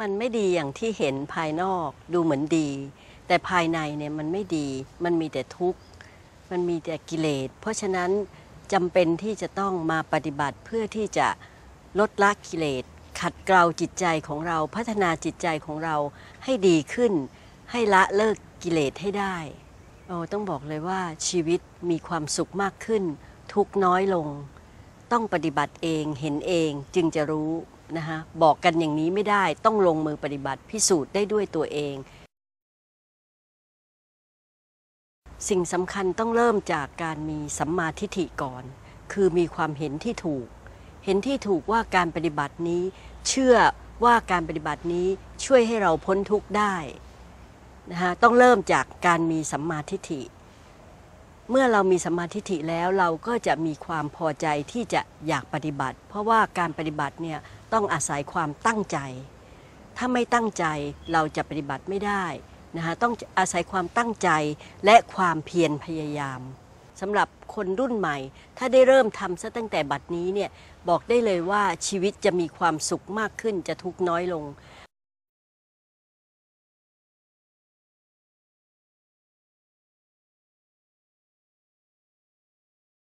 มันไม่ดีอย่างที่เห็นภายนอกดูเหมือนดี แต่ภายในเนี่ยมันไม่ดี มันมีแต่ทุกข์ มันมีแต่กิเลส เพราะฉะนั้นจำเป็นที่จะต้องมาปฏิบัติเพื่อที่จะลดละกิเลส ขัดเกลาจิตใจของเราพัฒนาจิตใจของเราให้ดีขึ้น ให้ละเลิกกิเลสให้ได้โอ้ต้องบอกเลยว่าชีวิตมีความสุขมากขึ้น ทุกข์น้อยลง ต้องปฏิบัติเองเห็นเองจึงจะรู้ นะคะบอกกันอย่างนี้ไม่ได้ต้องลงมือปฏิบัติพิสูจน์ได้ด้วยตัวเอง สิ่งสำคัญต้องเริ่มจากการมีสัมมาทิฏฐิก่อน คือมีความเห็นที่ถูก เห็นที่ถูกว่าการปฏิบัตินี้ เชื่อว่าการปฏิบัตินี้ช่วยให้เราพ้นทุกข์ได้นะคะต้องเริ่มจากการมีสัมมาทิฏฐิ เมื่อเรามีสมาทิฏฐิแล้วเราก็จะมีความพอใจที่จะอยากปฏิบัติ เพราะว่าการปฏิบัติเนี่ยต้องอาศัยความตั้งใจ ถ้าไม่ตั้งใจเราจะปฏิบัติไม่ได้นะคะต้องอาศัยความตั้งใจและความเพียรพยายามสำหรับคนรุ่นใหม่ ถ้าได้เริ่มทำซะตั้งแต่บัดนี้เนี่ยบอกได้เลยว่าชีวิตจะมีความสุขมากขึ้นจะทุกข์น้อยลง